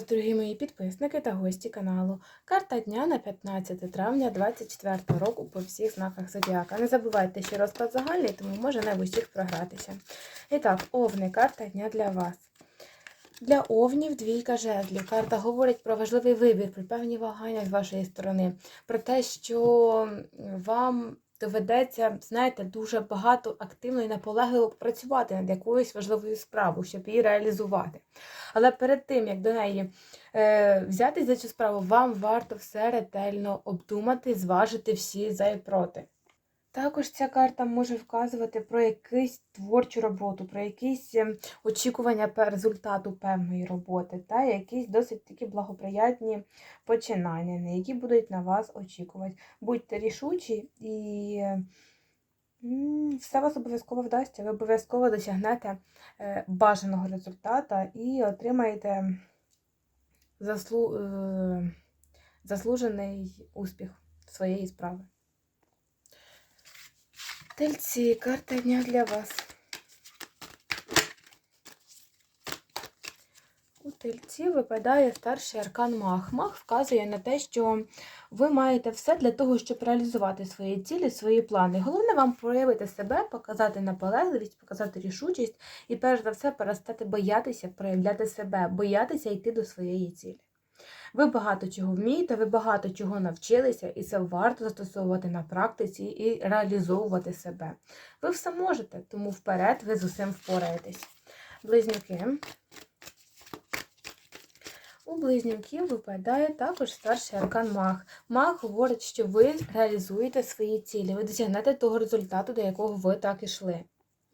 Дорогі мої підписники та гості каналу. Карта дня на 15 травня 2024 року по всіх знаках зодіака. Не забувайте, що розклад загальний, тому може не в усіх програтися. І так, овни, карта дня для вас. Для овнів двійка жезлів. Карта говорить про важливий вибір, про певні вагання з вашої сторони, про те, що вам доведеться, знаєте, дуже багато активно і наполегливо працювати над якоюсь важливою справою, щоб її реалізувати. Але перед тим, як до неї е, взятись за цю справу, вам варто все ретельно обдумати, зважити всі за і проти. Також ця карта може вказувати про якусь творчу роботу, про якісь ем, очікування результату певної роботи, та якісь досить такі благоприятні починання, на які будуть на вас очікувати. Будьте рішучі і все вас обов'язково вдасться. Ви обов'язково досягнете е, бажаного результата і отримаєте е, заслужений успіх своєї справи. Тельці, карта дня для вас. У тельці випадає старший аркан Мах. Мах вказує на те, що ви маєте все для того, щоб реалізувати свої цілі, свої плани. Головне вам проявити себе, показати наполегливість, показати рішучість і, перш за все, перестати боятися проявляти себе, боятися йти до своєї цілі. Ви багато чого вмієте, ви багато чого навчилися, і це варто застосовувати на практиці і реалізовувати себе. Ви все можете, тому вперед ви з усім впораєтесь. Близнюки. У близнюків випадає також старший аркан Маг. Маг говорить, що ви реалізуєте свої цілі, ви досягнете того результату, до якого ви так ішли.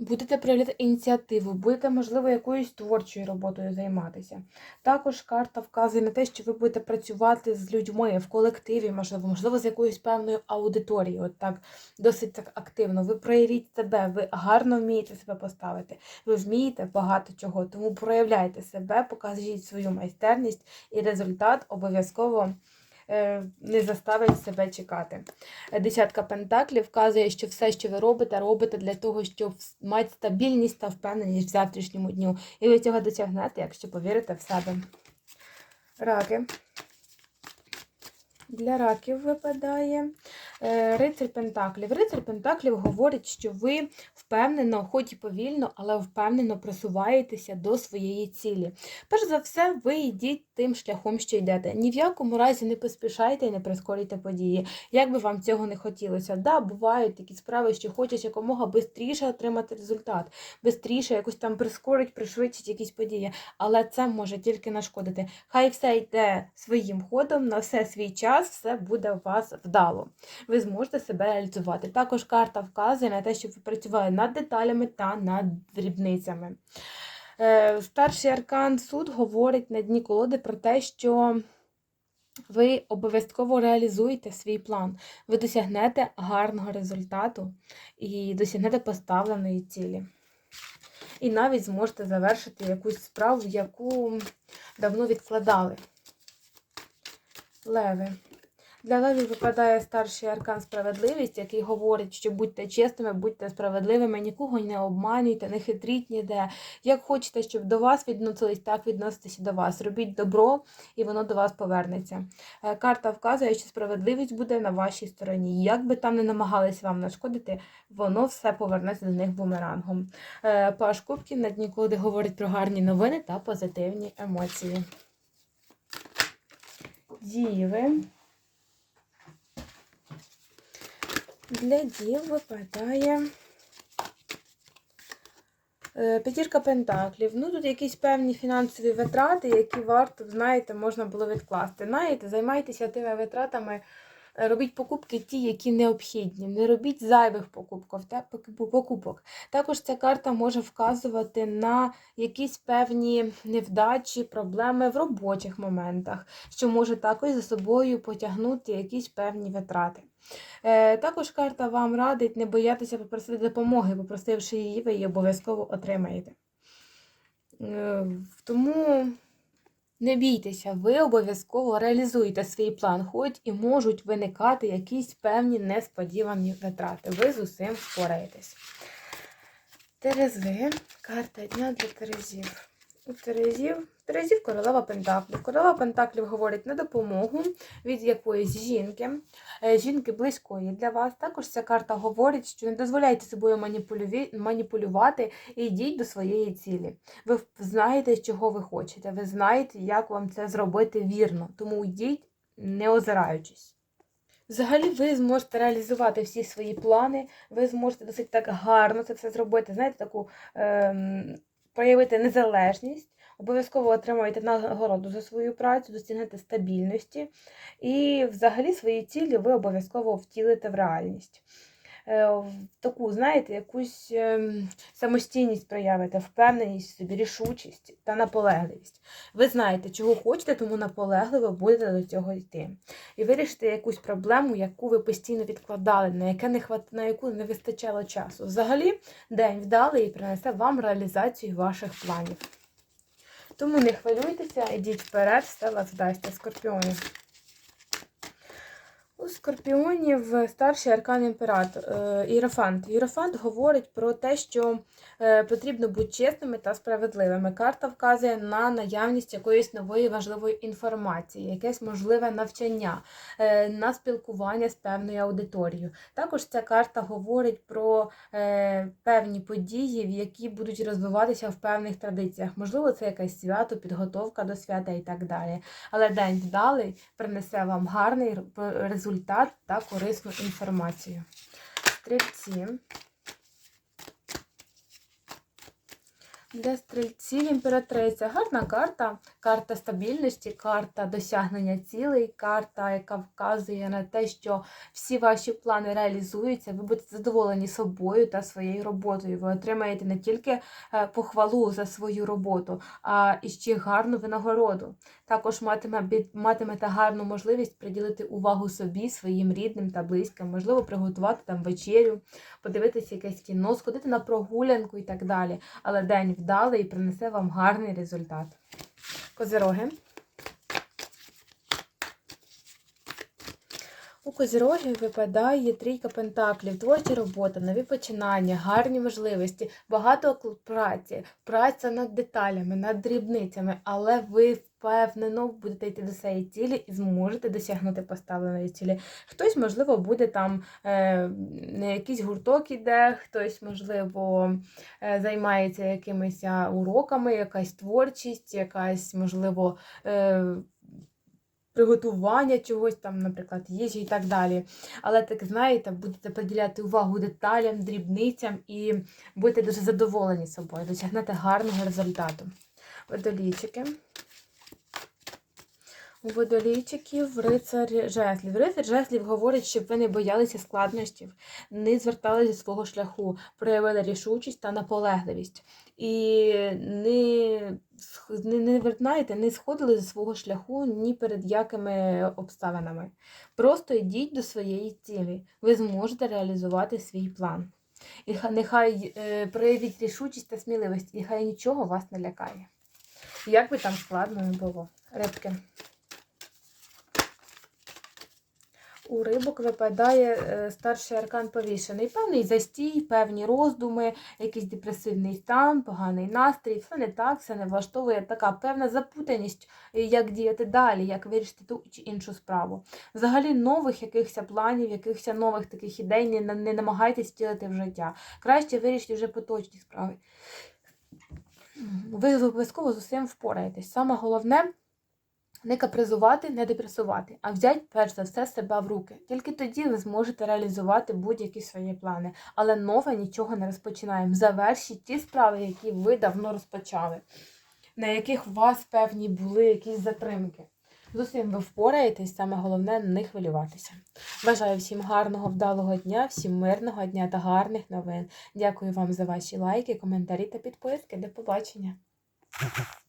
Будете проявляти ініціативу, будете, можливо, якоюсь творчою роботою займатися. Також карта вказує на те, що ви будете працювати з людьми в колективі, можливо, можливо, з якоюсь певною аудиторією, от так досить так активно. Ви проявіть себе, ви гарно вмієте себе поставити, ви вмієте багато чого, тому проявляйте себе, покажіть свою майстерність, і результат обов'язково не заставить себе чекати. Десятка пентаклів вказує, що все, що ви робите, робите для того, щоб мати стабільність та впевненість в завтрашньому дню. І ви цього досягнете, якщо повірите в себе. Раки. Для раків випадає е, рицарь Пентаклів. Рицарь Пентаклів говорить, що ви впевнено, хоч і повільно, але впевнено просуваєтеся до своєї цілі. Перш за все, ви йдіть тим шляхом, що йдете. Ні в якому разі не поспішайте і не прискорюйте події. Як би вам цього не хотілося. Да, бувають такі справи, що хочеш якомога швидше отримати результат, швидше якось там прискорить, пришвидшить якісь події. Але це може тільки нашкодити. Хай все йде своїм ходом, на все свій час, все буде у вас вдало. Ви зможете себе реалізувати. Також карта вказує на те, що ви працювали над деталями та над дрібницями. Е, Старший аркан суд говорить на дні колоди про те, що ви обов'язково реалізуєте свій план. Ви досягнете гарного результату і досягнете поставленої цілі. І навіть зможете завершити якусь справу, яку давно відкладали. Леви. Для левів випадає старший аркан справедливість, який говорить, що будьте чесними, будьте справедливими, нікого не обманюйте, не хитріть ніде. Як хочете, щоб до вас відносились, так відноситися до вас. Робіть добро, і воно до вас повернеться. Е, Карта вказує, що справедливість буде на вашій стороні. Як би там не намагалися вам нашкодити, воно все повернеться до них бумерангом. Е, Паш Кубків на дні колоди говорить про гарні новини та позитивні емоції. Діви. Для дів випадає е, п'ятірка пентаклів. Ну, тут якісь певні фінансові витрати, які варто, знаєте, можна було відкласти. Знаєте, займайтеся тими витратами, е, робіть покупки ті, які необхідні. Не робіть зайвих покупок. Також ця карта може вказувати на якісь певні невдачі, проблеми в робочих моментах, що може також за собою потягнути якісь певні витрати. Е, Також карта вам радить не боятися попросити допомоги, попросивши її, ви її обов'язково отримаєте. Е, Тому не бійтеся, ви обов'язково реалізуєте свій план, хоч і можуть виникати якісь певні несподівані витрати. Ви з усім впораєтесь. Терези, карта дня для терезів. Терезів. Терезів королева Пентаклів. Королева Пентаклів говорить на допомогу від якоїсь жінки, е, жінки близької для вас. Також ця карта говорить, що не дозволяйте собою маніпулювати і йдіть до своєї цілі. Ви знаєте, чого ви хочете, ви знаєте, як вам це зробити вірно. Тому йдіть, не озираючись. Взагалі, ви зможете реалізувати всі свої плани, ви зможете досить так гарно це все зробити. Знаєте, таку ем, проявити незалежність, обов'язково отримуєте нагороду за свою працю, досягнете стабільності, і взагалі свої цілі ви обов'язково втілите в реальність. Е, таку, знаєте, якусь ем, самостійність проявите, впевненість в собі, рішучість та наполегливість. Ви знаєте, чого хочете, тому наполегливо будете до цього йти. І вирішите якусь проблему, яку ви постійно відкладали, на, яке не хват... на яку не вистачало часу. Взагалі, день вдалий і принесе вам реалізацію ваших планів. Тому не хвилюйтеся, ідіть вперед, все вас вдасться, скорпіони. У скорпіонів старший аркан імператор Іерофант. Іерофант говорить про те, що е, потрібно бути чесними та справедливими. Карта вказує на наявність якоїсь нової важливої інформації, якесь можливе навчання, е, на спілкування з певною аудиторією. Також ця карта говорить про е, певні події, які будуть розвиватися в певних традиціях. Можливо, це якесь свято, підготовка до свята і так далі. Але день вдалий принесе вам гарний результат та корисну інформацію. Стрільці. Для стрільців імператриця гарна карта, карта стабільності, карта досягнення цілей, карта, яка вказує на те, що всі ваші плани реалізуються, ви будете задоволені собою та своєю роботою. Ви отримаєте не тільки е, похвалу за свою роботу, а і ще гарну винагороду. Також матиме, матимете гарну можливість приділити увагу собі, своїм рідним та близьким, можливо, приготувати там вечерю, подивитися якесь кіно, сходити на прогулянку і так далі. Але день вдалий і принесе вам гарний результат. Козироги. У Козірогів випадає трійка пентаклів, творча робота, нові починання, гарні можливості, багато праці, праця над деталями, над дрібницями, але ви впевнено будете йти до цієї цілі і зможете досягнути поставленої цілі. Хтось, можливо, буде там е, не якийсь гурток іде, хтось, можливо, е, займається якимись уроками, якась творчість, якась, можливо, е, приготування чогось, там, наприклад, їжі і так далі. Але так знаєте, будете приділяти увагу деталям, дрібницям і будете дуже задоволені собою, досягнете гарного результату. Водолійчики. У водолійчиків рицар жезлів. Рицар жезлів говорить, щоб ви не боялися складнощів, не зверталися зі свого шляху, проявили рішучість та наполегливість. І не не, не, знаєте, не сходили зі свого шляху ні перед якими обставинами. Просто йдіть до своєї цілі. Ви зможете реалізувати свій план. І нехай е, проявіть рішучість та сміливість, і хай нічого вас не лякає. Як би там складно не було. Рибки. У рибок випадає е, старший аркан повішений. Певний застій, певні роздуми, якийсь депресивний стан, поганий настрій, все не так, все не влаштовує така певна запутаність, як діяти далі, як вирішити ту чи іншу справу. Взагалі, нових якихось планів, якихось нових таких ідей не, не намагайтесь втілити в життя. Краще вирішити вже поточні справи. Ви обов'язково з усім впораєтесь. Саме головне. Не капризувати, не депресувати, а взять, перш за все, себе в руки. Тільки тоді ви зможете реалізувати будь-які свої плани. Але нове нічого не розпочинаємо. Завершіть ті справи, які ви давно розпочали, на яких у вас певні були якісь затримки. З усім ви впораєтесь, саме головне не хвилюватися. Бажаю всім гарного, вдалого дня, всім мирного дня та гарних новин. Дякую вам за ваші лайки, коментарі та підписки. До побачення!